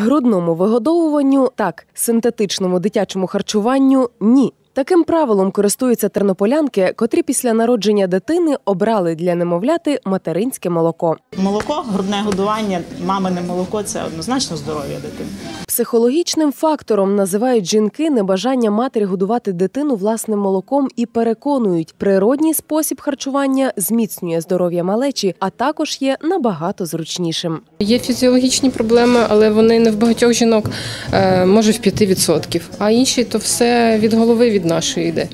Грудному вигодовуванню так, синтетичному дитячому харчуванню ні. Таким правилом користуються тернополянки, котрі після народження дитини обрали для немовляти материнське молоко. Молоко, грудне годування, мамине молоко це однозначно здоров'я дитини. Психологічним фактором називають жінки небажання матері годувати дитину власним молоком і переконують, природній спосіб харчування зміцнює здоров'я малечі, а також є набагато зручнішим. Є фізіологічні проблеми, але вони не в багатьох жінок, е, може в 5%. А інші то все від голови від нашої йде.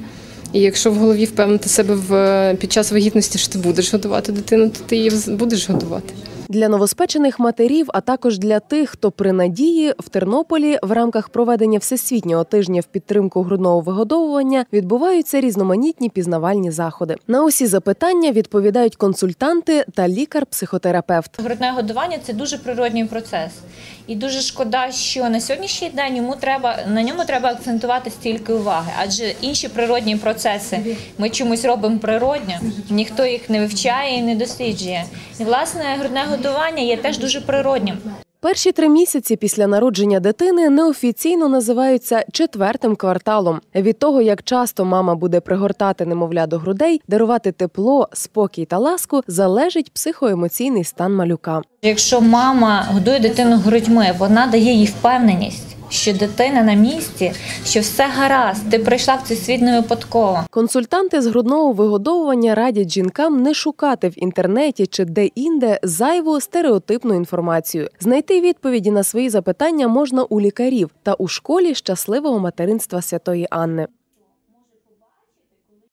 І якщо в голові впевнити себе в під час вагітності, що ти будеш годувати дитину, то ти її будеш годувати. Для новоспечених матерів, а також для тих, хто при надії в Тернополі в рамках проведення всесвітнього тижня в підтримку грудного вигодовування відбуваються різноманітні пізнавальні заходи. На усі запитання відповідають консультанти та лікар-психотерапевт. Грудне годування це дуже природній процес. І дуже шкода, що на сьогоднішній день йому треба на ньому треба акцентувати стільки уваги, адже інші природні процеси ми чомусь робимо природньо, ніхто їх не вивчає і не досліджує. І власне грудне годування є теж дуже природнім. Перші три місяці після народження дитини неофіційно називаються четвертим кварталом. Від того, як часто мама буде пригортати немовля до грудей, дарувати тепло, спокій та ласку, залежить психоемоційний стан малюка. Якщо мама годує дитину грудьми, вона дає їй впевненість, що дитина на місці, що все гаразд, ти прийшла в цей світ не випадково. Консультанти з грудного вигодовування радять жінкам не шукати в інтернеті чи де-інде зайву стереотипну інформацію. Знайти відповіді на свої запитання можна у лікарів та у школі щасливого материнства Святої Анни.